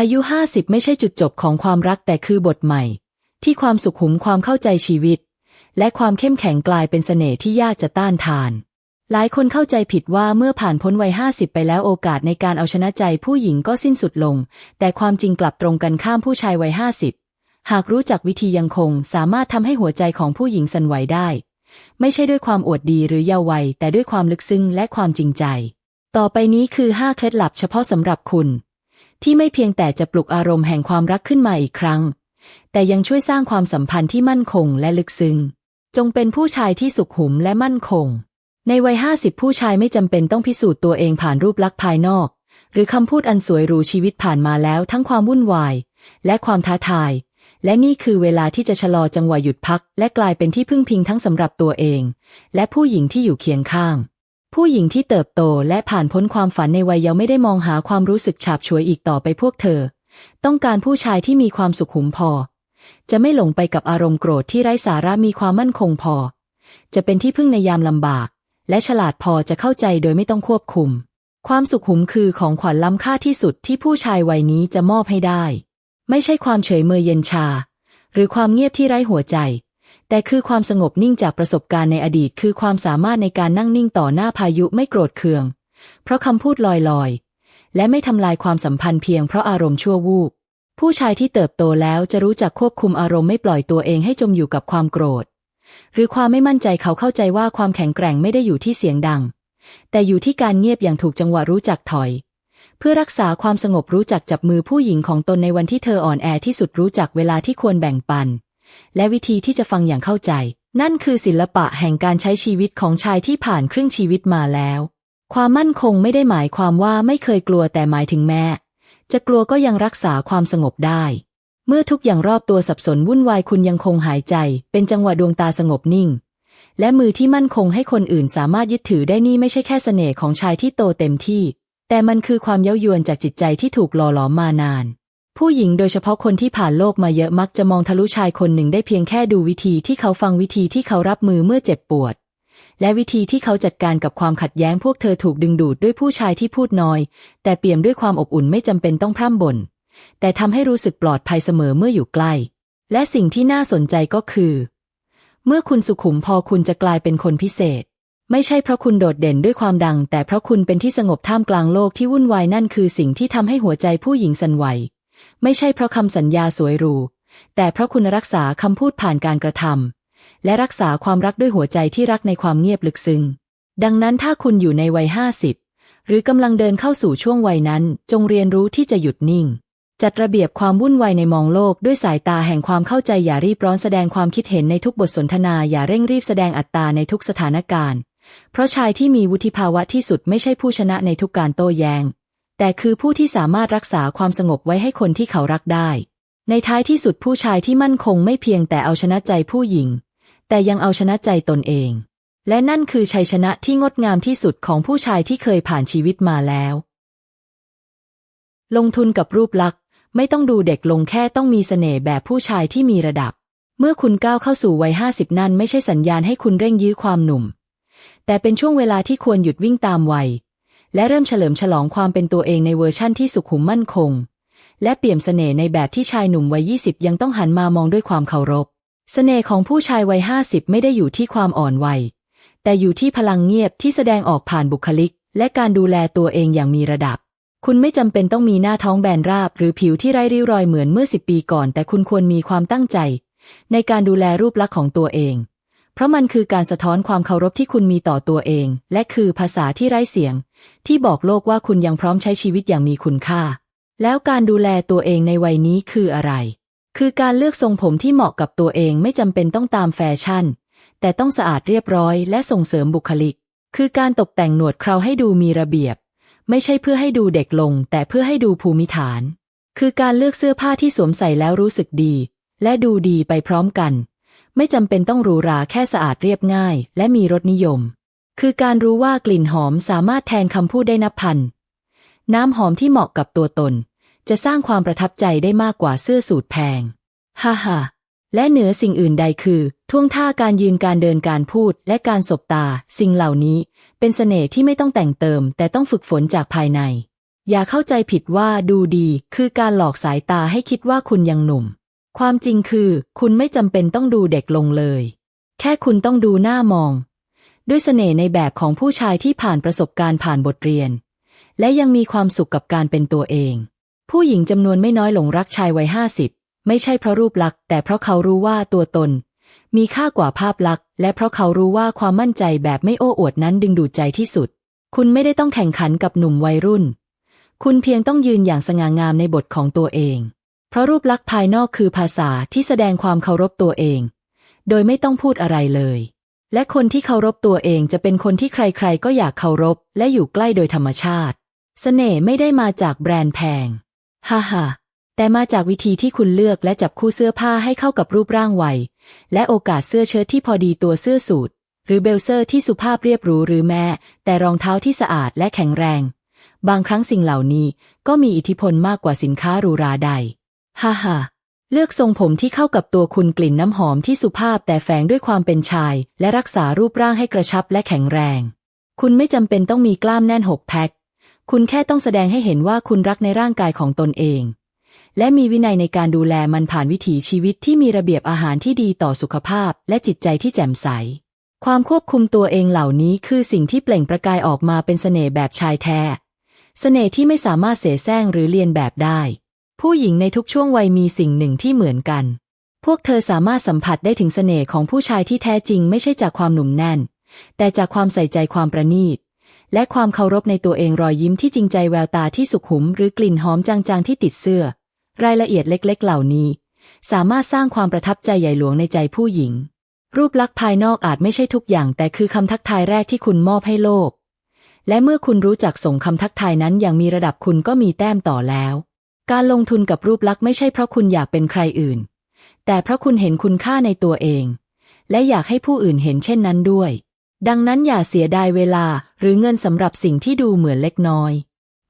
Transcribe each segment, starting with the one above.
อายุห้าสิบไม่ใช่จุดจบของความรักแต่คือบทใหม่ ที่ความสุขหุมความเข้าใจชีวิต และความเข้มแข็งกลายเป็นเสน่ห์ที่ยากจะต้านทาน หลายคนเข้าใจผิดว่าเมื่อผ่านพ้นวัยห้าสิบไปแล้วโอกาสในการเอาชนะใจผู้หญิงก็สิ้นสุดลง แต่ความจริงกลับตรงกันข้ามผู้ชายวัยห้าสิบหากรู้จักวิธียังคงสามารถทำให้หัวใจของผู้หญิงสั่นไหวได้ ไม่ใช่ด้วยความอวดดีหรือเยาว์วัยแต่ด้วยความลึกซึ้งและความจริงใจ ต่อไปนี้คือห้าเคล็ดลับเฉพาะสำหรับคุณ ที่ไม่เพียงแต่จะปลุกอารมณ์แห่งความรักขึ้นมาอีกครั้ง แต่ยังช่วยสร้างความสัมพันธ์ที่มั่นคงและลึกซึ้ง จงเป็นผู้ชายที่สุขุมและมั่นคง ในวัยห้าสิบผู้ชายไม่จำเป็นต้องพิสูจน์ตัวเองผ่านรูปลักษณ์ภายนอก หรือคำพูดอันสวยหรูชีวิตผ่านมาแล้วทั้งความวุ่นวาย และความท้าทาย และนี่คือเวลาที่จะชะลอจังหวะหยุดพัก และกลายเป็นที่พึ่งพิงทั้งสำหรับตัวเอง และผู้หญิงที่อยู่เคียงข้าง ผู้หญิงที่เติบโตและผ่านพ้นความฝันในวัยเยาว์ไม่ได้มองหาความรู้สึกฉาบฉวยอีกต่อไปพวกเธอ ต้องการผู้ชายที่มีความสุขุมพอ จะไม่หลงไปกับอารมณ์โกรธที่ไร้สาระมีความมั่นคงพอ จะเป็นที่พึ่งในยามลำบาก และฉลาดพอจะเข้าใจโดยไม่ต้องควบคุม ความสุขุมคือของขวัญล้ำค่าที่สุดที่ผู้ชายวัยนี้จะมอบให้ได้ ไม่ใช่ความเฉยเมยเย็นชา หรือความเงียบที่ไร้หัวใจ แต่คือความสงบนิ่งจากประสบการณ์ในอดีตคือความสามารถในการนั่งนิ่งต่อหน้าพายุไม่โกรธเคือง เพราะคำพูดลอยๆ และไม่ทำลายความสัมพันธ์เพียงเพราะอารมณ์ชั่ววูบ ผู้ชายที่เติบโตแล้วจะรู้จักควบคุมอารมณ์ไม่ปล่อยตัวเองให้จมอยู่กับความโกรธ หรือความไม่มั่นใจเขาเข้าใจว่าความแข็งแกร่งไม่ได้อยู่ที่เสียงดัง แต่อยู่ที่การเงียบอย่างถูกจังหวะรู้จักถอย เพื่อรักษาความสงบรู้จักจับมือผู้หญิงของตนในวันที่เธออ่อนแอที่สุดรู้จักเวลาที่ควรแบ่งปัน และวิธีที่จะฟังอย่างเข้าใจ นั่นคือศิลปะแห่งการใช้ชีวิตของชายที่ผ่านครึ่งชีวิตมาแล้ว ความมั่นคงไม่ได้หมายความว่าไม่เคยกลัวแต่หมายถึงแม่จะกลัวก็ยังรักษาความสงบได้ เมื่อทุกอย่างรอบตัวสับสนวุ่นวายคุณยังคงหายใจ เป็นจังหวะดวงตาสงบนิ่ง และมือที่มั่นคงให้คนอื่นสามารถยึดถือได้นี่ไม่ใช่แค่เสน่ห์ของชายที่โตเต็มที่ แต่มันคือความเย้ายวนจากจิตใจที่ถูกหล่อหลอมมานาน ผู้หญิงโดยเฉพาะคนที่ผ่านโลกมาเยอะมักจะมองทะลุชายคนหนึ่งได้เพียงแค่ดูวิธีที่เขาฟังวิธีที่เขารับมือเมื่อเจ็บปวด และวิธีที่เขาจัดการกับความขัดแย้งพวกเธอถูกดึงดูดด้วยผู้ชายที่พูดน้อย แต่เปี่ยมด้วยความอบอุ่นไม่จำเป็นต้องพร่ำบ่นแต่ทำให้รู้สึกปลอดภัยเสมอเมื่ออยู่ใกล้ และสิ่งที่น่าสนใจก็คือ เมื่อคุณสุขุมพอคุณจะกลายเป็นคนพิเศษ ไม่ใช่เพราะคุณโดดเด่นด้วยความดัง แต่เพราะคุณเป็นที่สงบท่ามกลางโลกที่วุ่นวายนั่นคือสิ่งที่ทำให้หัวใจผู้หญิงสั่นไหว ไม่ใช่เพราะคำสัญญาสวยหรู แต่เพราะคุณรักษาคำพูดผ่านการกระทำและรักษาความรักด้วยหัวใจที่รักในความเงียบลึกซึ้ง ดังนั้นถ้าคุณอยู่ในวัยห้าสิบหรือกำลังเดินเข้าสู่ช่วงวัยนั้น จงเรียนรู้ที่จะหยุดนิ่ง จัดระเบียบความวุ่นวายในมองโลกด้วยสายตาแห่งความเข้าใจอย่ารีบร้อนแสดงความคิดเห็นในทุกบทสนทนาอย่าเร่งรีบแสดงอัตตาในทุกสถานการณ์ เพราะชายที่มีวุฒิภาวะที่สุดไม่ใช่ผู้ชนะในทุกการโต้แย้ง แต่คือผู้ที่สามารถรักษาความสงบไว้ให้คนที่เขารักได้ ในท้ายที่สุดผู้ชายที่มั่นคงไม่เพียงแต่เอาชนะใจผู้หญิง แต่ยังเอาชนะใจตนเอง และนั่นคือชัยชนะที่งดงามที่สุดของผู้ชายที่เคยผ่านชีวิตมาแล้ว ลงทุนกับรูปลักษณ์ ไม่ต้องดูเด็กลงแค่ต้องมีเสน่ห์แบบผู้ชายที่มีระดับ เมื่อคุณก้าวเข้าสู่วัยห้าสิบนั่นไม่ใช่สัญญาณให้คุณเร่งยื้อความหนุ่ม แต่เป็นช่วงเวลาที่ควรหยุดวิ่งตามวัย และเริ่มเฉลิมฉลองความเป็นตัวเองในเวอร์ชั่นที่สุขุมมั่นคง และเปี่ยมเสน่ห์ในแบบที่ชายหนุ่มวัยยี่สิบยังต้องหันมามองด้วยความเคารพ เสน่ห์ของผู้ชายวัยห้าสิบไม่ได้อยู่ที่ความอ่อนวัย แต่อยู่ที่พลังเงียบที่แสดงออกผ่านบุคลิก และการดูแลตัวเองอย่างมีระดับ คุณไม่จำเป็นต้องมีหน้าท้องแบนราบ หรือผิวที่ไร้ริ้วรอยเหมือนเมื่อสิบปีก่อน แต่คุณควรมีความตั้งใจ ในการดูแลรูปลักษณ์ของตัวเอง เพราะมันคือการสะท้อนความเคารพที่คุณมีต่อตัวเอง และคือภาษาที่ไร้เสียง ที่บอกโลกว่าคุณยังพร้อมใช้ชีวิตอย่างมีคุณค่า แล้วการดูแลตัวเองในวัยนี้คืออะไร คือการเลือกทรงผมที่เหมาะกับตัวเองไม่จำเป็นต้องตามแฟชั่น แต่ต้องสะอาดเรียบร้อยและส่งเสริมบุคลิก คือการตกแต่งหนวดเคราให้ดูมีระเบียบ ไม่ใช่เพื่อให้ดูเด็กลง แต่เพื่อให้ดูภูมิฐาน คือการเลือกเสื้อผ้าที่สวมใส่แล้วรู้สึกดี และดูดีไปพร้อมกัน ไม่จำเป็นต้องหรูหราแค่สะอาดเรียบง่าย และมีรสนิยม คือการรู้ว่ากลิ่นหอมสามารถแทนคำพูดได้นับพัน น้ำหอมที่เหมาะกับตัวตน จะสร้างความประทับใจได้มากกว่าเสื้อสูทแพง ฮ่าฮ่าและเหนือสิ่งอื่นใดคือท่วงท่าการยืนการเดินการพูดและการสบตา สิ่งเหล่านี้ เป็นเสน่ห์ที่ไม่ต้องแต่งเติม แต่ต้องฝึกฝนจากภายใน อย่าเข้าใจผิดว่าดูดี คือการหลอกสายตาให้คิดว่าคุณยังหนุ่ม ความจริงคือ คุณไม่จำเป็นต้องดูเด็กลงเลย แค่คุณต้องดูหน้ามอง ด้วยเสน่ห์ในแบบของผู้ชายที่ผ่านประสบการณ์ผ่านบทเรียน และยังมีความสุขกับการเป็นตัวเอง ผู้หญิงจำนวนไม่น้อยหลงรักชายวัยห้าสิบไม่ใช่เพราะรูปลักษณ์แต่เพราะเขารู้ว่าตัวตน มีค่ากว่าภาพลักษณ์ และเพราะเขารู้ว่าความมั่นใจแบบไม่โอ้อวดนั้นดึงดูดใจที่สุด คุณไม่ได้ต้องแข่งขันกับหนุ่มวัยรุ่น คุณเพียงต้องยืนอย่างสง่างามในบทของตัวเอง เพราะรูปลักษณ์ภายนอกคือภาษาที่แสดงความเคารพตัวเอง โดยไม่ต้องพูดอะไรเลย และคนที่เคารพตัวเองจะเป็นคนที่ใครๆ ก็อยากเคารพ และอยู่ใกล้โดยธรรมชาติเสน่ห์ไม่ได้มาจากแบรนด์แพง ฮ่าฮ่าแต่มาจากวิธีที่คุณเลือกและจับคู่เสื้อผ้าให้เข้ากับรูปร่างวัย และโอกาสเสื้อเชิ้ตที่พอดีตัวเสื้อสูทหรือเบลเซอร์ที่สุภาพเรียบหรูหรือแม้แต่รองเท้าที่สะอาดและแข็งแรง บางครั้งสิ่งเหล่านี้ก็มีอิทธิพลมากกว่าสินค้าหรูหราใด ฮ่าฮ่าเลือกทรงผมที่เข้ากับตัวคุณกลิ่นน้ำหอมที่สุภาพแต่แฝงด้วยความเป็นชาย และรักษารูปร่างให้กระชับและแข็งแรง คุณไม่จำเป็นต้องมีกล้ามแน่นหกแพ็ค คุณแค่ต้องแสดงให้เห็นว่าคุณรักในร่างกายของตนเอง และมีวินัยในการดูแลมันผ่านวิถีชีวิตที่มีระเบียบอาหารที่ดีต่อสุขภาพ และจิตใจที่แจ่มใส ความควบคุมตัวเองเหล่านี้คือสิ่งที่เปล่งประกายออกมาเป็นเสน่ห์แบบชายแท้ เสน่ห์ที่ไม่สามารถเสแสร้งหรือเลียนแบบได้ ผู้หญิงในทุกช่วงวัยมีสิ่งหนึ่งที่เหมือนกัน พวกเธอสามารถสัมผัสได้ถึงเสน่ห์ของผู้ชายที่แท้จริงไม่ใช่จากความหนุ่มแน่น แต่จากความใส่ใจความประณีต และความเคารพในตัวเองรอยยิ้มที่จริงใจแววตาที่สุขุม หรือกลิ่นหอมจางๆที่ติดเสื้อ รายละเอียดเล็กๆ เหล่านี้ สามารถสร้างความประทับใจใหญ่หลวงในใจผู้หญิง รูปลักษณ์ภายนอกอาจไม่ใช่ทุกอย่าง แต่คือคำทักทายแรกที่คุณมอบให้โลก และเมื่อคุณรู้จักส่งคำทักทายนั้นอย่างมีระดับคุณก็มีแต้มต่อแล้ว การลงทุนกับรูปลักษณ์ไม่ใช่เพราะคุณอยากเป็นใครอื่น แต่เพราะคุณเห็นคุณค่าในตัวเอง และอยากให้ผู้อื่นเห็นเช่นนั้นด้วย ดังนั้นอย่าเสียดายเวลาหรือเงินสำหรับสิ่งที่ดูเหมือนเล็กน้อย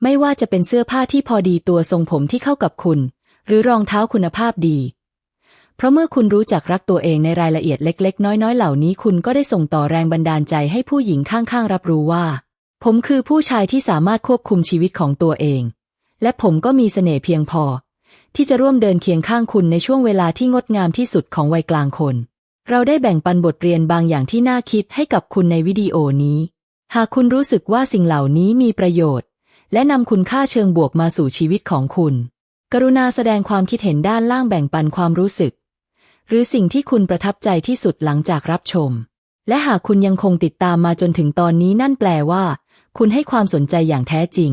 ไม่ว่าจะเป็นเสื้อผ้าที่พอดีตัวทรงผมที่เข้ากับคุณ หรือรองเท้าคุณภาพดี เพราะเมื่อคุณรู้จักรักตัวเองในรายละเอียดเล็ก ๆ น้อย ๆ เหล่านี้คุณก็ได้ส่งต่อแรงบันดาลใจให้ผู้หญิงข้างๆ รับรู้ว่า ผมคือผู้ชายที่สามารถควบคุมชีวิตของตัวเอง และผมก็มีเสน่ห์เพียงพอ ที่จะร่วมเดินเคียงข้างคุณในช่วงเวลาที่งดงามที่สุดของวัยกลางคน เราได้แบ่งปันบทเรียนบางอย่างที่น่าคิดให้กับคุณในวิดีโอนี้ หากคุณรู้สึกว่าสิ่งเหล่านี้มีประโยชน์ และนำคุณค่าเชิงบวกมาสู่ชีวิตของคุณ กรุณาแสดงความคิดเห็นด้านล่างแบ่งปันความรู้สึก หรือสิ่งที่คุณประทับใจที่สุดหลังจากรับชม และหากคุณยังคงติดตามมาจนถึงตอนนี้นั่นแปลว่า คุณให้ความสนใจอย่างแท้จริง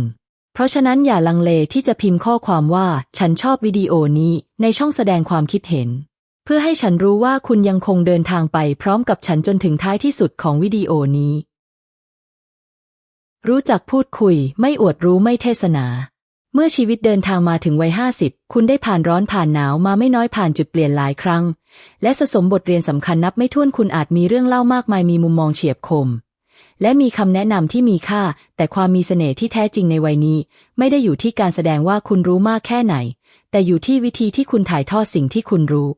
เพราะฉะนั้นอย่าลังเลที่จะพิมพ์ข้อความว่า ฉันชอบวิดีโอนี้ในช่องแสดงความคิดเห็น เพื่อให้ฉันรู้ว่าคุณยังคงเดินทางไปพร้อมกับฉันจนถึงท้ายที่สุดของวิดีโอนี้ รู้จักพูดคุย ไม่อวดรู้ไม่เทศนา เมื่อชีวิตเดินทางมาถึงวัยห้าสิบคุณได้ผ่านร้อนผ่านหนาวมาไม่น้อยผ่านจุดเปลี่ยนหลายครั้ง และสะสมบทเรียนสำคัญนับไม่ถ้วนคุณอาจมีเรื่องเล่ามากมายมีมุมมองเฉียบคม และมีคำแนะนำที่มีค่า แต่ความมีเสน่ห์ที่แท้จริงในวัยนี้ ไม่ได้อยู่ที่การแสดงว่าคุณรู้มากแค่ไหน แต่อยู่ที่วิธีที่คุณถ่ายทอดสิ่งที่คุณรู้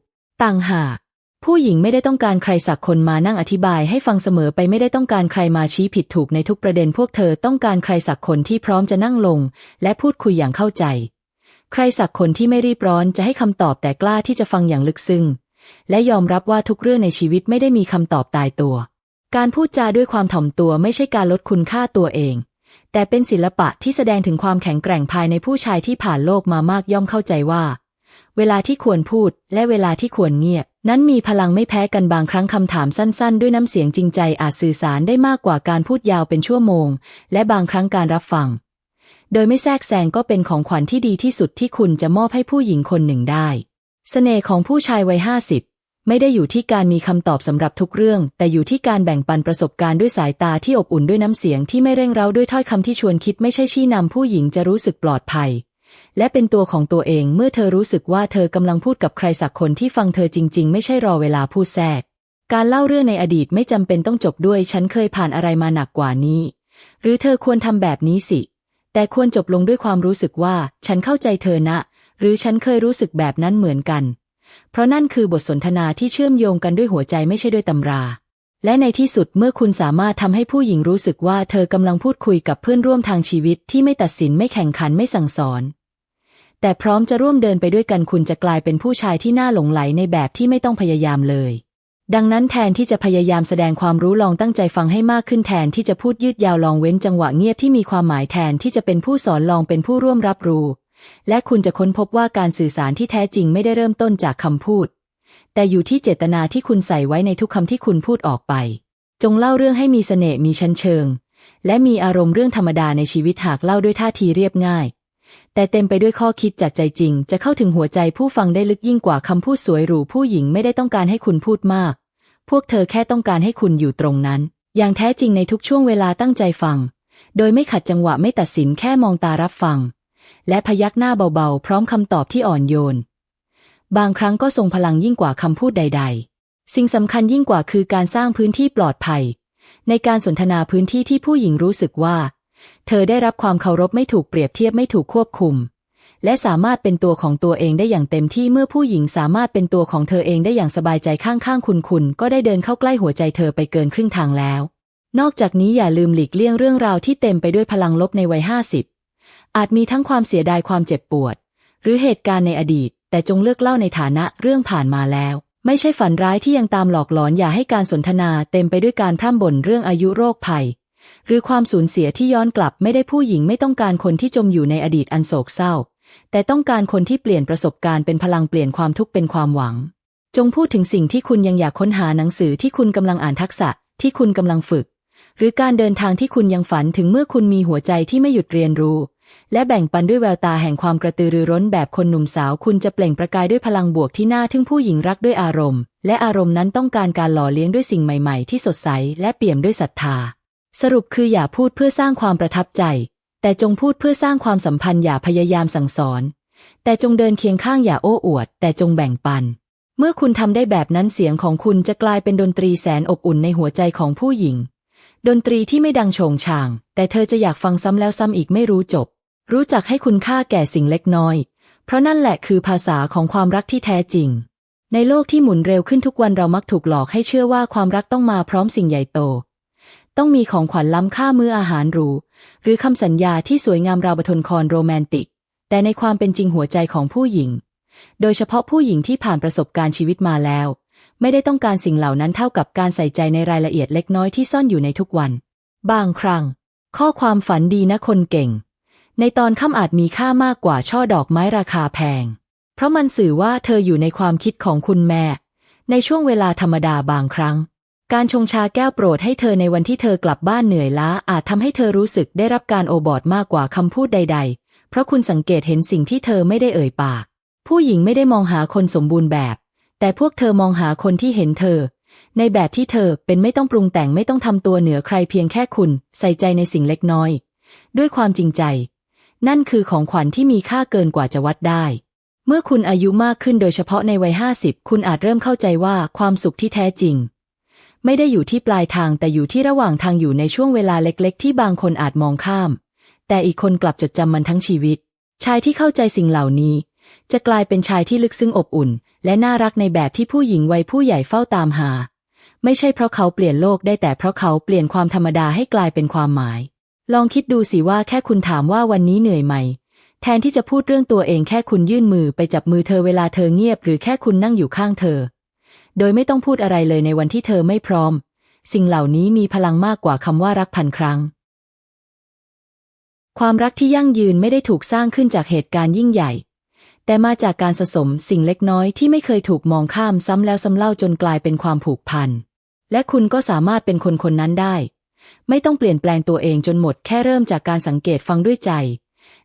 ต่างหากผู้หญิงไม่ได้ต้องการใครสักคนมานั่งอธิบายให้ฟังเสมอไปไม่ได้ต้องการใครมาชี้ผิดถูกในทุกประเด็นพวกเธอต้องการใครสักคนที่พร้อมจะนั่งลง และพูดคุยอย่างเข้าใจ ใครสักคนที่ไม่รีบร้อนจะให้คำตอบแต่กล้าที่จะฟังอย่างลึกซึ้งและยอมรับว่าทุกเรื่องในชีวิตไม่ได้มีคำตอบตายตัว การพูดจาด้วยความถ่อมตัวไม่ใช่การลดคุณค่าตัวเอง แต่เป็นศิลปะที่แสดงถึงความแข็งแกร่งภายในผู้ชายที่ผ่านโลกมามากย่อมเข้าใจว่า เวลาที่ควรพูดและเวลาที่ควรเงียบ นั้นมีพลังไม่แพ้กันบางครั้งคำถามสั้น ๆ ด้วยน้ำเสียงจริงใจอาจสื่อสารได้มากกว่าการพูดยาวเป็นชั่วโมง และบางครั้งการรับฟัง โดยไม่แทรกแซงก็เป็นของขวัญที่ดีที่สุดที่คุณจะมอบให้ผู้หญิงคนหนึ่งได้เสน่ห์ของผู้ชายวัยห้าสิบ ไม่ได้อยู่ที่การมีคำตอบสำหรับทุกเรื่อง แต่อยู่ที่การแบ่งปันประสบการณ์ด้วยสายตาที่อบอุ่นด้วยน้ำเสียงที่ไม่เร่งเร้าด้วยถ้อยคำที่ชวนคิดไม่ใช่ชี้นำผู้หญิงจะรู้สึกปลอดภัย และเป็นตัวของตัวเองเมื่อเธอรู้สึกว่าเธอกำลังพูดกับใครสักคนที่ฟังเธอจริง ๆ ไม่ใช่รอเวลาพูดแทรก การเล่าเรื่องในอดีตไม่จำเป็นต้องจบด้วยฉันเคยผ่านอะไรมาหนักกว่านี้ หรือเธอควรทำแบบนี้สิ แต่ควรจบลงด้วยความรู้สึกว่า ฉันเข้าใจเธอนะ หรือฉันเคยรู้สึกแบบนั้นเหมือนกัน เพราะนั่นคือบทสนทนาที่เชื่อมโยงกันด้วยหัวใจไม่ใช่ด้วยตำรา และในที่สุดเมื่อคุณสามารถทำให้ผู้หญิงรู้สึกว่าเธอกำลังพูดคุยกับเพื่อนร่วมทางชีวิตที่ไม่ตัดสินไม่แข่งขันไม่สั่งสอน แต่พร้อมจะร่วมเดินไปด้วยกันคุณจะกลายเป็นผู้ชายที่น่าหลงไหลในแบบที่ไม่ต้องพยายามเลยดังนั้นแทนที่จะพยายามแสดงความรู้ลองตั้งใจฟังให้มากขึ้นแทนที่จะพูดยืดยาวลองเว้นจังหวะเงียบที่มีความหมายแทนที่จะเป็นผู้สอนลองเป็นผู้ร่วมรับรู้ และคุณจะค้นพบว่าการสื่อสารที่แท้จริงไม่ได้เริ่มต้นจากคำพูด แต่อยู่ที่เจตนาที่คุณใส่ไว้ในทุกคำที่คุณพูดออกไป จงเล่าเรื่องให้มีเสน่ห์มีชั้นเชิง และมีอารมณ์เรื่องธรรมดาในชีวิตหากเล่าด้วยท่าทีเรียบง่าย แต่เต็มไปด้วยข้อคิดจากใจจริง จะเข้าถึงหัวใจผู้ฟังได้ลึกยิ่งกว่าคำพูดสวยหรูผู้หญิงไม่ได้ต้องการให้คุณพูดมาก พวกเธอแค่ต้องการให้คุณอยู่ตรงนั้น อย่างแท้จริงในทุกช่วงเวลาตั้งใจฟัง โดยไม่ขัดจังหวะไม่ตัดสินแค่มองตารับฟัง และพยักหน้าเบาๆ พร้อมคำตอบที่อ่อนโยน บางครั้งก็ทรงพลังยิ่งกว่าคำพูดใด ๆ สิ่งสำคัญยิ่งกว่าคือการสร้างพื้นที่ปลอดภัย ในการสนทนาพื้นที่ที่ผู้หญิงรู้สึกว่า เธอได้รับความเคารพไม่ถูกเปรียบเทียบไม่ถูกควบคุม และสามารถเป็นตัวของตัวเองได้อย่างเต็มที่เมื่อผู้หญิงสามารถเป็นตัวของเธอเองได้อย่างสบายใจข้างๆคุณคุณก็ได้เดินเข้าใกล้หัวใจเธอไปเกินครึ่งทางแล้วนอกจากนี้อย่าลืมหลีกเลี่ยงเรื่องราวที่เต็มไปด้วยพลังลบในวัยห้าสิบ อาจมีทั้งความเสียดายความเจ็บปวด หรือเหตุการณ์ในอดีต แต่จงเลือกเล่าในฐานะเรื่องผ่านมาแล้ว ไม่ใช่ฝันร้ายที่ยังตามหลอกหลอนอย่าให้การสนทนาเต็มไปด้วยการพร่ำบ่นเรื่องอายุโรคภัย หรือความสูญเสียที่ย้อนกลับไม่ได้ผู้หญิงไม่ต้องการคนที่จมอยู่ในอดีตอันโศกเศร้า แต่ต้องการคนที่เปลี่ยนประสบการณ์เป็นพลังเปลี่ยนความทุกข์เป็นความหวัง จงพูดถึงสิ่งที่คุณยังอยากค้นหาหนังสือที่คุณกำลังอ่านทักษะที่คุณกำลังฝึก หรือการเดินทางที่คุณยังฝันถึงเมื่อคุณมีหัวใจที่ไม่หยุดเรียนรู้ และแบ่งปันด้วยแววตาแห่งความกระตือรือร้นแบบคนหนุ่มสาวคุณจะเปล่งประกายด้วยพลังบวกที่น่าทึ่งผู้หญิงรักด้วยอารมณ์ และอารมณ์นั้นต้องการการหล่อเลี้ยงด้วยสิ่งใหม่ๆ ที่สดใสและเปี่ยมด้วยศรัทธา สรุปคืออย่าพูดเพื่อสร้างความประทับใจ แต่จงพูดเพื่อสร้างความสัมพันธ์อย่าพยายามสั่งสอน แต่จงเดินเคียงข้างอย่าโอ้อวด แต่จงแบ่งปัน เมื่อคุณทำได้แบบนั้นเสียงของคุณจะกลายเป็นดนตรีแสนอบอุ่นในหัวใจของผู้หญิง ดนตรีที่ไม่ดังโฉงฉาง แต่เธอจะอยากฟังซ้ำแล้วซ้ำอีกไม่รู้จบ รู้จักให้คุณค่าแก่สิ่งเล็กน้อย เพราะนั่นแหละคือภาษาของความรักที่แท้จริง ในโลกที่หมุนเร็วขึ้นทุกวันเรามักถูกหลอกให้เชื่อว่าความรักต้องมาพร้อมสิ่งใหญ่โต ต้องมีของขวัญล้ำค่ามื้ออาหารหรู หรือคำสัญญาที่สวยงามราวบทนครโรแมนติก แต่ในความเป็นจริงหัวใจของผู้หญิง โดยเฉพาะผู้หญิงที่ผ่านประสบการณ์ชีวิตมาแล้ว ไม่ได้ต้องการสิ่งเหล่านั้นเท่ากับการใส่ใจในรายละเอียดเล็กน้อยที่ซ่อนอยู่ในทุกวัน บางครั้งข้อความฝันดีนะคนเก่ง ในตอนค่ำอาจมีค่ามากกว่าช่อดอกไม้ราคาแพง เพราะมันสื่อว่าเธออยู่ในความคิดของคุณแม่ ในช่วงเวลาธรรมดาบางครั้ง การชงชาแก้วโปรดให้เธอในวันที่เธอกลับบ้านเหนื่อยล้าอาจทำให้เธอรู้สึกได้รับการโอบอดมากกว่าคำพูดใด ๆ เพราะคุณสังเกตเห็นสิ่งที่เธอไม่ได้เอ่ยปาก ผู้หญิงไม่ได้มองหาคนสมบูรณ์แบบ แต่พวกเธอมองหาคนที่เห็นเธอ ในแบบที่เธอเป็นไม่ต้องปรุงแต่งไม่ต้องทำตัวเหนือใครเพียงแค่คุณ ใส่ใจในสิ่งเล็กน้อย ด้วยความจริงใจ นั่นคือของขวัญที่มีค่าเกินกว่าจะวัดได้ เมื่อคุณอายุมากขึ้นโดยเฉพาะในวัยห้าสิบคุณอาจเริ่มเข้าใจว่าความสุขที่แท้จริง ไม่ได้อยู่ที่ปลายทางแต่อยู่ที่ระหว่างทางอยู่ในช่วงเวลาเล็กๆ ที่บางคนอาจมองข้าม แต่อีกคนกลับจดจำมันทั้งชีวิต ชายที่เข้าใจสิ่งเหล่านี้ จะกลายเป็นชายที่ลึกซึ้งอบอุ่น และน่ารักในแบบที่ผู้หญิงวัยผู้ใหญ่เฝ้าตามหา ไม่ใช่เพราะเขาเปลี่ยนโลกได้แต่เพราะเขาเปลี่ยนความธรรมดาให้กลายเป็นความหมาย ลองคิดดูสิว่าแค่คุณถามว่าวันนี้เหนื่อยไหม แทนที่จะพูดเรื่องตัวเองแค่คุณยื่นมือไปจับมือเธอเวลาเธอเงียบ หรือแค่คุณนั่งอยู่ข้างเธอ โดยไม่ต้องพูดอะไรเลยในวันที่เธอไม่พร้อม สิ่งเหล่านี้มีพลังมากกว่าคำว่ารักพันครั้ง ความรักที่ยั่งยืนไม่ได้ถูกสร้างขึ้นจากเหตุการณ์ยิ่งใหญ่ แต่มาจากการสะสมสิ่งเล็กน้อยที่ไม่เคยถูกมองข้ามซ้ำแล้วซ้ำเล่าจนกลายเป็นความผูกพัน และคุณก็สามารถเป็นคนคนนั้นได้ ไม่ต้องเปลี่ยนแปลงตัวเองจนหมดแค่เริ่มจากการสังเกตฟังด้วยใจ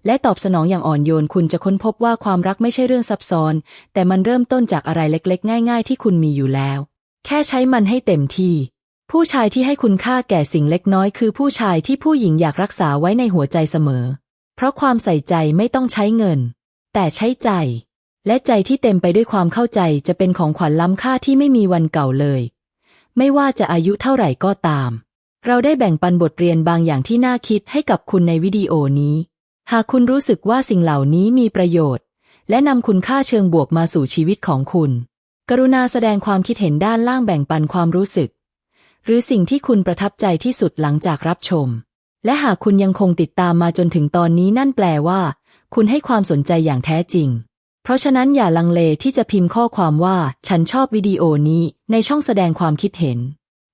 และตอบสนองอย่างอ่อนโยนคุณจะค้นพบว่าความรักไม่ใช่เรื่องซับซ้อน แต่มันเริ่มต้นจากอะไรเล็ก ๆ ง่าย ๆ ที่คุณมีอยู่แล้ว แค่ใช้มันให้เต็มที่ ผู้ชายที่ให้คุณค่าแก่สิ่งเล็กน้อยคือผู้ชายที่ผู้หญิงอยากรักษาไว้ในหัวใจเสมอ เพราะความใส่ใจไม่ต้องใช้เงิน แต่ใช้ใจ และใจที่เต็มไปด้วยความเข้าใจจะเป็นของขวัญล้ำค่าที่ไม่มีวันเก่าเลยไม่ว่าจะอายุเท่าไหร่ก็ตาม เราได้แบ่งปันบทเรียนบางอย่างที่น่าคิดให้กับคุณในวิดีโอนี้ หากคุณรู้สึกว่าสิ่งเหล่านี้มีประโยชน์ และนำคุณค่าเชิงบวกมาสู่ชีวิตของคุณ กรุณาแสดงความคิดเห็นด้านล่างแบ่งปันความรู้สึก หรือสิ่งที่คุณประทับใจที่สุดหลังจากรับชม และหากคุณยังคงติดตามมาจนถึงตอนนี้นั่นแปลว่า คุณให้ความสนใจอย่างแท้จริง เพราะฉะนั้นอย่าลังเลที่จะพิมพ์ข้อความว่า ฉันชอบวิดีโอนี้ในช่องแสดงความคิดเห็น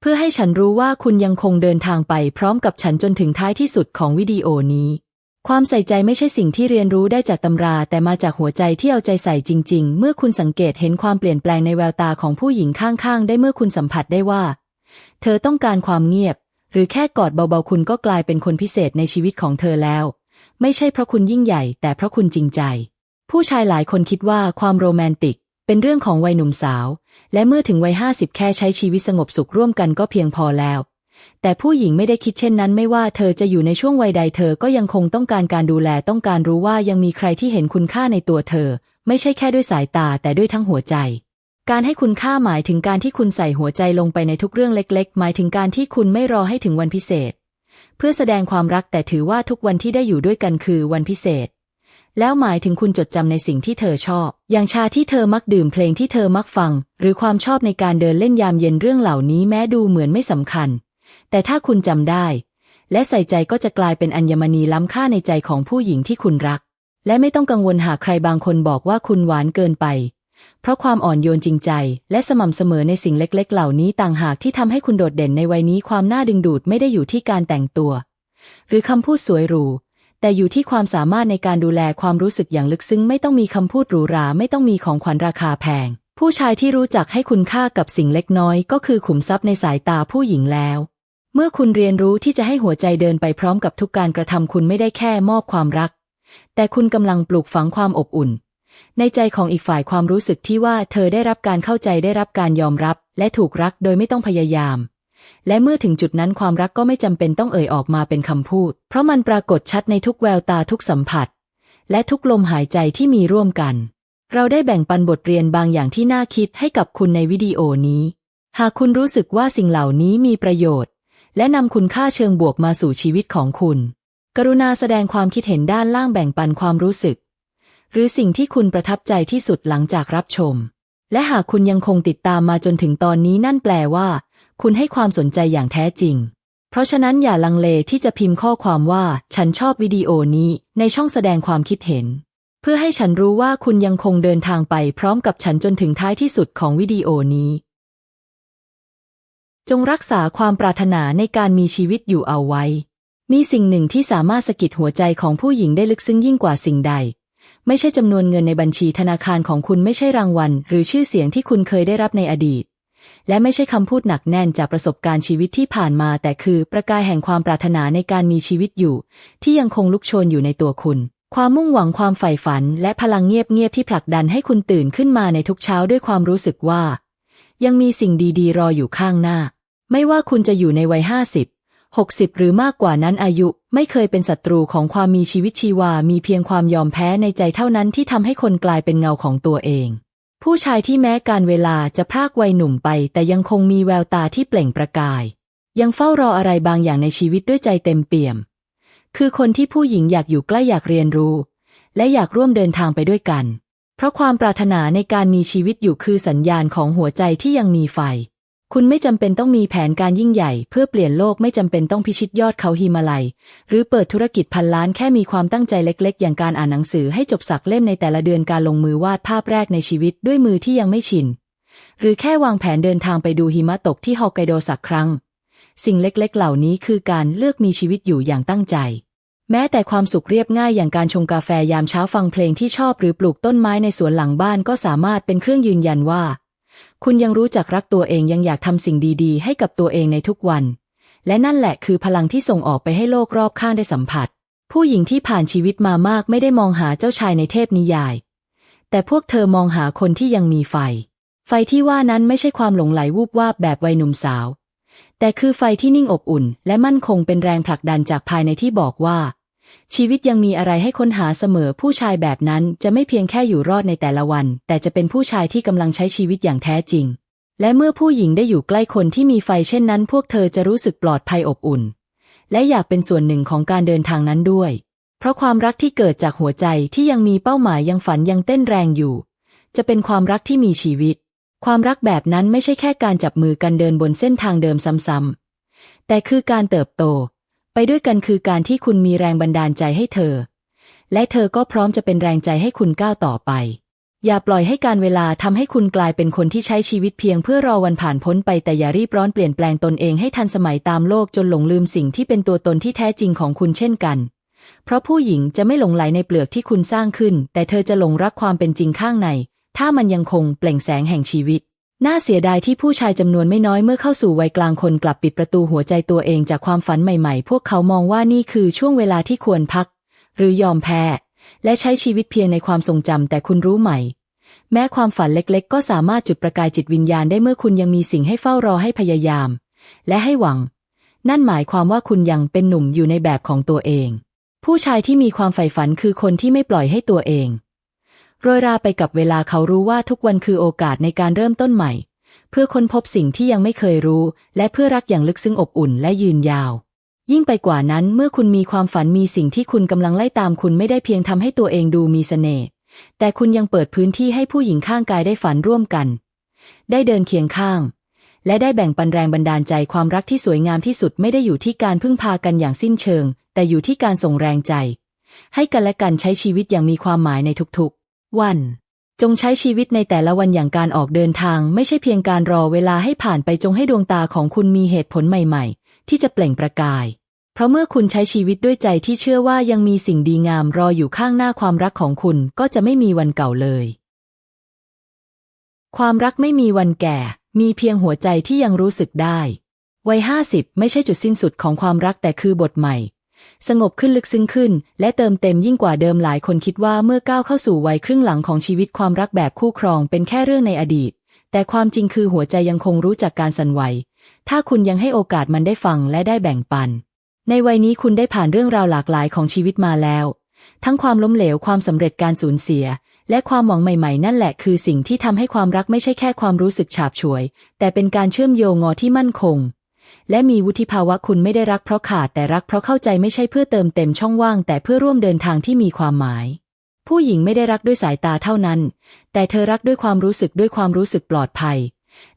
เพื่อให้ฉันรู้ว่าคุณยังคงเดินทางไปพร้อมกับฉันจนถึงท้ายที่สุดของวิดีโอนี้ ความใส่ใจไม่ใช่สิ่งที่เรียนรู้ได้จากตำราแต่มาจากหัวใจที่เอาใจใส่จริง ๆ เมื่อคุณสังเกตเห็นความเปลี่ยนแปลงในแววตาของผู้หญิงข้างๆ ได้เมื่อคุณสัมผัสได้ว่า เธอต้องการความเงียบ หรือแค่กอดเบาๆคุณก็กลายเป็นคนพิเศษในชีวิตของเธอแล้ว ไม่ใช่เพราะคุณยิ่งใหญ่ แต่เพราะคุณจริงใจ ผู้ชายหลายคนคิดว่าความโรแมนติก เป็นเรื่องของวัยหนุ่มสาว และเมื่อถึงวัยห้าสิบแค่ใช้ชีวิตสงบสุขร่วมกันก็เพียงพอแล้ว แต่ผู้หญิงไม่ได้คิดเช่นนั้นไม่ว่าเธอจะอยู่ในช่วงวัยใดเธอก็ยังคงต้องการการดูแลต้องการรู้ว่ายังมีใครที่เห็นคุณค่าในตัวเธอ ไม่ใช่แค่ด้วยสายตาแต่ด้วยทั้งหัวใจ การให้คุณค่าหมายถึงการที่คุณใส่หัวใจลงไปในทุกเรื่องเล็ก ๆ หมายถึงการที่คุณไม่รอให้ถึงวันพิเศษ เพื่อแสดงความรักแต่ถือว่าทุกวันที่ได้อยู่ด้วยกันคือวันพิเศษ แล้วหมายถึงคุณจดจำในสิ่งที่เธอชอบ อย่างชาที่เธอมักดื่มเพลงที่เธอมักฟัง หรือความชอบในการเดินเล่นยามเย็นเรื่องเหล่านี้แม้ดูเหมือนไม่สำคัญ แต่ถ้าคุณจำได้ และใส่ใจก็จะกลายเป็นอัญมณีล้ำค่าในใจของผู้หญิงที่คุณรัก และไม่ต้องกังวลหากใครบางคนบอกว่าคุณหวานเกินไป เพราะความอ่อนโยนจริงใจ และสม่ำเสมอในสิ่งเล็ก ๆ เหล่านี้ต่างหากที่ทำให้คุณโดดเด่นในวัยนี้ความน่าดึงดูดไม่ได้อยู่ที่การแต่งตัว หรือคำพูดสวยหรู แต่อยู่ที่ความสามารถในการดูแลความรู้สึกอย่างลึกซึ้ง ไม่ต้องมีคำพูดหรูหราไม่ต้องมีของขวัญราคาแพง ผู้ชายที่รู้จักให้คุณค่ากับสิ่งเล็กน้อย ก็คือขุมทรัพย์ในสายตาผู้หญิงแล้ว เมื่อคุณเรียนรู้ที่จะให้หัวใจเดินไปพร้อมกับทุกการกระทำคุณไม่ได้แค่มอบความรัก แต่คุณกำลังปลูกฝังความอบอุ่น ในใจของอีกฝ่ายความรู้สึกที่ว่าเธอได้รับการเข้าใจได้รับการยอมรับ และถูกรักโดยไม่ต้องพยายาม และเมื่อถึงจุดนั้นความรักก็ไม่จำเป็นต้องเอ่ยออกมาเป็นคำพูด เพราะมันปรากฏชัดในทุกแววตาทุกสัมผัส และทุกลมหายใจที่มีร่วมกัน เราได้แบ่งปันบทเรียนบางอย่างที่น่าคิดให้กับคุณในวิดีโอนี้ หากคุณรู้สึกว่าสิ่งเหล่านี้มีประโยชน์ และนำคุณค่าเชิงบวกมาสู่ชีวิตของคุณ กรุณาแสดงความคิดเห็นด้านล่างแบ่งปันความรู้สึก หรือสิ่งที่คุณประทับใจที่สุดหลังจากรับชม และหากคุณยังคงติดตามมาจนถึงตอนนี้นั่นแปลว่า คุณให้ความสนใจอย่างแท้จริง เพราะฉะนั้นอย่าลังเลที่จะพิมพ์ข้อความว่าฉันชอบวิดีโอนี้ในช่องแสดงความคิดเห็น เพื่อให้ฉันรู้ว่าคุณยังคงเดินทางไปพร้อมกับฉันจนถึงท้ายที่สุดของวิดีโอนี้ จงรักษาความปรารถนาในการมีชีวิตอยู่เอาไว้ มีสิ่งหนึ่งที่สามารถสะกิดหัวใจของผู้หญิงได้ลึกซึ้งยิ่งกว่าสิ่งใดไม่ใช่จำนวนเงินในบัญชีธนาคารของคุณไม่ใช่รางวัล หรือชื่อเสียงที่คุณเคยได้รับในอดีต และไม่ใช่คำพูดหนักแน่นจากประสบการณ์ชีวิตที่ผ่านมา แต่คือประกายแห่งความปรารถนาในการมีชีวิตอยู่ ที่ยังคงลุกโชนอยู่ในตัวคุณ ความมุ่งหวังความใฝ่ฝัน และพลังเงียบๆที่ผลักดันให้คุณตื่นขึ้นมาในทุกเช้าด้วยความรู้สึกว่า ยังมีสิ่งดีๆ รออยู่ข้างหน้า ไม่ว่าคุณจะอยู่ในวัยห้าสิบหกสิบหรือมากกว่านั้นอายุไม่เคยเป็นศัตรูของความมีชีวิตชีวา มีเพียงความยอมแพ้ในใจเท่านั้นที่ทำให้คนกลายเป็นเงาของตัวเอง ผู้ชายที่แม้การเวลาจะพรากวัยหนุ่มไป แต่ยังคงมีแววตาที่เปล่งประกาย ยังเฝ้ารออะไรบางอย่างในชีวิตด้วยใจเต็มเปี่ยม คือคนที่ผู้หญิงอยากอยู่ใกล้อยากเรียนรู้ และอยากร่วมเดินทางไปด้วยกัน เพราะความปรารถนาในการมีชีวิตอยู่คือสัญญาณของหัวใจที่ยังมีไฟ คุณไม่จำเป็นต้องมีแผนการยิ่งใหญ่ เพื่อเปลี่ยนโลกไม่จำเป็นต้องพิชิตยอดเขาฮิมาลัย หรือเปิดธุรกิจพันล้านแค่มีความตั้งใจเล็กๆ อย่างการอ่านหนังสือให้จบสักเล่มในแต่ละเดือนการลงมือวาดภาพแรกในชีวิตด้วยมือที่ยังไม่ชิน หรือแค่วางแผนเดินทางไปดูหิมะตกที่ฮอกไกโดสักครั้ง สิ่งเล็กๆ เหล่านี้คือการเลือกมีชีวิตอยู่อย่างตั้งใจ แม้แต่ความสุขเรียบง่ายอย่างการชงกาแฟยามเช้าฟังเพลงที่ชอบหรือปลูกต้นไม้ในสวนหลังบ้านก็สามารถเป็นเครื่องยืนยันว่า คุณยังรู้จักรักตัวเองยังอยากทำสิ่งดีๆ ให้กับตัวเองในทุกวัน และนั่นแหละคือพลังที่ส่งออกไปให้โลกรอบข้างได้สัมผัส ผู้หญิงที่ผ่านชีวิตมามากไม่ได้มองหาเจ้าชายในเทพนิยาย แต่พวกเธอมองหาคนที่ยังมีไฟ ไฟที่ว่านั้นไม่ใช่ความหลงไหลวูบวาบแบบวัยหนุ่มสาว แต่คือไฟที่นิ่งอบอุ่น และมั่นคงเป็นแรงผลักดันจากภายในที่บอกว่า ชีวิตยังมีอะไรให้ค้นหาเสมอผู้ชายแบบนั้นจะไม่เพียงแค่อยู่รอดในแต่ละวัน แต่จะเป็นผู้ชายที่กำลังใช้ชีวิตอย่างแท้จริง และเมื่อผู้หญิงได้อยู่ใกล้คนที่มีไฟเช่นนั้น พวกเธอจะรู้สึกปลอดภัยอบอุ่น และอยากเป็นส่วนหนึ่งของการเดินทางนั้นด้วย เพราะความรักที่เกิดจากหัวใจที่ยังมีเป้าหมายยังฝันยังเต้นแรงอยู่ จะเป็นความรักที่มีชีวิต ความรักแบบนั้นไม่ใช่แค่การจับมือกันเดินบนเส้นทางเดิมซ้ำๆแต่คือการเติบโต ไปด้วยกันคือการที่คุณมีแรงบันดาลใจให้เธอ และเธอก็พร้อมจะเป็นแรงใจให้คุณก้าวต่อไป อย่าปล่อยให้การเวลาทำให้คุณกลายเป็นคนที่ใช้ชีวิตเพียงเพื่อรอวันผ่านพ้นไปแต่อย่ารีบร้อนเปลี่ยนแปลงตนเองให้ทันสมัยตามโลกจนหลงลืมสิ่งที่เป็นตัวตนที่แท้จริงของคุณเช่นกัน เพราะผู้หญิงจะไม่หลงไหลในเปลือกที่คุณสร้างขึ้น แต่เธอจะหลงรักความเป็นจริงข้างใน ถ้ามันยังคงเปล่งแสงแห่งชีวิต น่าเสียดายที่ผู้ชายจำนวนไม่น้อยเมื่อเข้าสู่วัยกลางคนกลับปิดประตูหัวใจตัวเองจากความฝันใหม่ๆ พวกเขามองว่านี่คือช่วงเวลาที่ควรพัก หรือยอมแพ้ และใช้ชีวิตเพียงในความทรงจำแต่คุณรู้ไหม แม้ความฝันเล็กๆ ก็สามารถจุดประกายจิตวิญญาณได้เมื่อคุณยังมีสิ่งให้เฝ้ารอให้พยายาม และให้หวัง นั่นหมายความว่าคุณยังเป็นหนุ่มอยู่ในแบบของตัวเอง ผู้ชายที่มีความใฝ่ฝันคือคนที่ไม่ปล่อยให้ตัวเอง โรยราไปกับเวลาเขารู้ว่าทุกวันคือโอกาสในการเริ่มต้นใหม่ เพื่อค้นพบสิ่งที่ยังไม่เคยรู้ และเพื่อรักอย่างลึกซึ้งอบอุ่นและยืนยาว ยิ่งไปกว่านั้นเมื่อคุณมีความฝันมีสิ่งที่คุณกำลังไล่ตามคุณไม่ได้เพียงทำให้ตัวเองดูมีเสน่ห์แต่คุณยังเปิดพื้นที่ให้ผู้หญิงข้างกายได้ฝันร่วมกัน ได้เดินเคียงข้าง และได้แบ่งปันแรงบันดาลใจความรักที่สวยงามที่สุดไม่ได้อยู่ที่การพึ่งพากันอย่างสิ้นเชิง แต่อยู่ที่การส่งแรงใจ ให้กันและกันใช้ชีวิตอย่างมีความหมายในทุกๆ วัน จงใช้ชีวิตในแต่ละวันอย่างการออกเดินทาง ไม่ใช่เพียงการรอเวลาให้ผ่านไปจงให้ดวงตาของคุณมีเหตุผลใหม่ ๆ ที่จะเปล่งประกาย เพราะเมื่อคุณใช้ชีวิตด้วยใจที่เชื่อว่ายังมีสิ่งดีงามรออยู่ข้างหน้าความรักของคุณก็จะไม่มีวันเก่าเลย ความรักไม่มีวันแก่ มีเพียงหัวใจที่ยังรู้สึกได้วัยห้าสิบไม่ใช่จุดสิ้นสุดของความรักแต่คือบทใหม่ สงบขึ้นลึกซึ้งขึ้น และเติมเต็มยิ่งกว่าเดิมหลายคนคิดว่าเมื่อก้าวเข้าสู่วัยครึ่งหลังของชีวิตความรักแบบคู่ครองเป็นแค่เรื่องในอดีต แต่ความจริงคือหัวใจยังคงรู้จักการสั่นไหว ถ้าคุณยังให้โอกาสมันได้ฟังและได้แบ่งปัน ในวัยนี้คุณได้ผ่านเรื่องราวหลากหลายของชีวิตมาแล้ว ทั้งความล้มเหลวความสำเร็จการสูญเสีย และความหวังใหม่ๆ นั่นแหละคือสิ่งที่ทำให้ความรักไม่ใช่แค่ความรู้สึกฉาบฉวย แต่เป็นการเชื่อมโยงงอที่มั่นคง และมีวุฒิภาวะคุณไม่ได้รักเพราะขาดแต่รักเพราะเข้าใจไม่ใช่เพื่อเติมเต็มช่องว่าง แต่เพื่อร่วมเดินทางที่มีความหมาย ผู้หญิงไม่ได้รักด้วยสายตาเท่านั้น แต่เธอรักด้วยความรู้สึกด้วยความรู้สึกปลอดภัย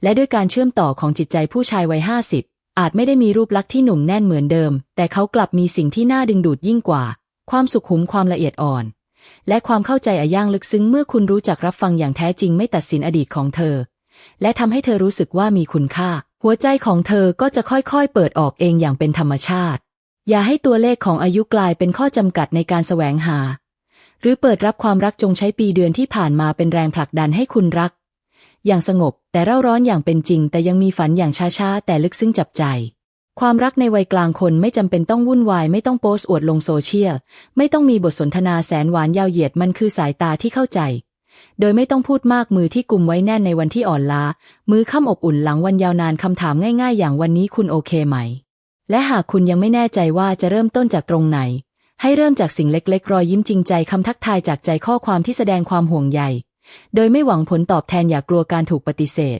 และด้วยการเชื่อมต่อของจิตใจผู้ชายวัยห้าสิบอาจไม่ได้มีรูปลักษณ์ที่หนุ่มแน่นเหมือนเดิม แต่เขากลับมีสิ่งที่น่าดึงดูดยิ่งกว่า ความสุขุมความละเอียดอ่อน และความเข้าใจอาย่างลึกซึ้งเมื่อคุณรู้จักรับฟังอย่างแท้จริงไม่ตัดสินอดีตของเธอ และทำให้เธอรู้สึกว่ามีคุณค่า หัวใจของเธอก็จะค่อยๆ เปิดออกเองอย่างเป็นธรรมชาติ อย่าให้ตัวเลขของอายุกลายเป็นข้อจำกัดในการแสวงหา หรือเปิดรับความรักจงใช้ปีเดือนที่ผ่านมาเป็นแรงผลักดันให้คุณรัก อย่างสงบแต่เร่าร้อนอย่างเป็นจริง แต่ยังมีฝันอย่างช้าๆ แต่ลึกซึ้งจับใจ ความรักในวัยกลางคนไม่จำเป็นต้องวุ่นวาย ไม่ต้องโพสต์อวดลงโซเชียล ไม่ต้องมีบทสนทนาแสนหวานยาวเหยียดมันคือสายตาที่เข้าใจ โดยไม่ต้องพูดมากมือที่กุมไว้แน่นในวันที่อ่อนล้า มือค่ำอบอุ่นหลังวันยาวนานคำถามง่ายๆ อย่างวันนี้คุณโอเคไหม และหากคุณยังไม่แน่ใจว่าจะเริ่มต้นจากตรงไหน ให้เริ่มจากสิ่งเล็กๆ รอยยิ้มจริงใจคำทักทายจากใจข้อความที่แสดงความห่วงใย โดยไม่หวังผลตอบแทนอย่ากลัวการถูกปฏิเสธ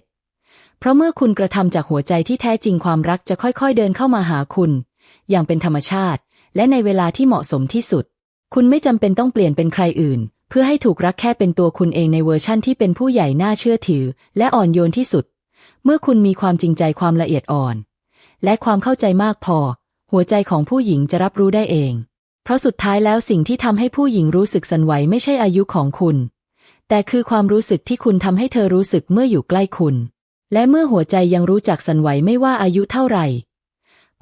เพราะเมื่อคุณกระทำจากหัวใจที่แท้จริงความรักจะค่อยๆ เดินเข้ามาหาคุณ อย่างเป็นธรรมชาติ และในเวลาที่เหมาะสมที่สุด คุณไม่จำเป็นต้องเปลี่ยนเป็นใครอื่น เพื่อให้ถูกรักแค่เป็นตัวคุณเองในเวอร์ชั่นที่เป็นผู้ใหญ่น่าเชื่อถือ และอ่อนโยนที่สุด เมื่อคุณมีความจริงใจความละเอียดอ่อน และความเข้าใจมากพอ หัวใจของผู้หญิงจะรับรู้ได้เอง เพราะสุดท้ายแล้วสิ่งที่ทำให้ผู้หญิงรู้สึกสันไหวไม่ใช่อายุของคุณ แต่คือความรู้สึกที่คุณทำให้เธอรู้สึกเมื่ออยู่ใกล้คุณ และเมื่อหัวใจยังรู้จักสันไหวไม่ว่าอายุเท่าไหร่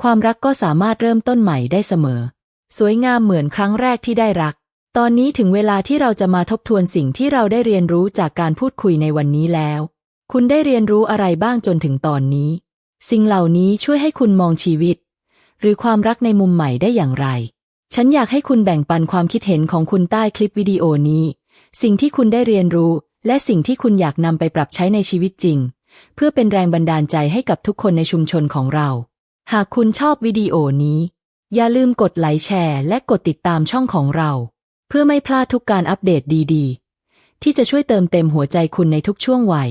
ความรักก็สามารถเริ่มต้นใหม่ได้เสมอ สวยงามเหมือนครั้งแรกที่ได้รัก ตอนนี้ถึงเวลาที่เราจะมาทบทวนสิ่งที่เราได้เรียนรู้จากการพูดคุยในวันนี้แล้ว คุณได้เรียนรู้อะไรบ้างจนถึงตอนนี้ สิ่งเหล่านี้ช่วยให้คุณมองชีวิต หรือความรักในมุมใหม่ได้อย่างไร ฉันอยากให้คุณแบ่งปันความคิดเห็นของคุณใต้คลิปวิดีโอนี้ สิ่งที่คุณได้เรียนรู้ และสิ่งที่คุณอยากนำไปปรับใช้ในชีวิตจริง เพื่อเป็นแรงบันดาลใจให้กับทุกคนในชุมชนของเรา หากคุณชอบวิดีโอนี้ อย่าลืมกดไลค์แชร์ และกดติดตามช่องของเรา เพื่อไม่พลาดทุกการอัปเดตดีๆ ที่จะช่วยเติมเต็มหัวใจคุณในทุกช่วงวัย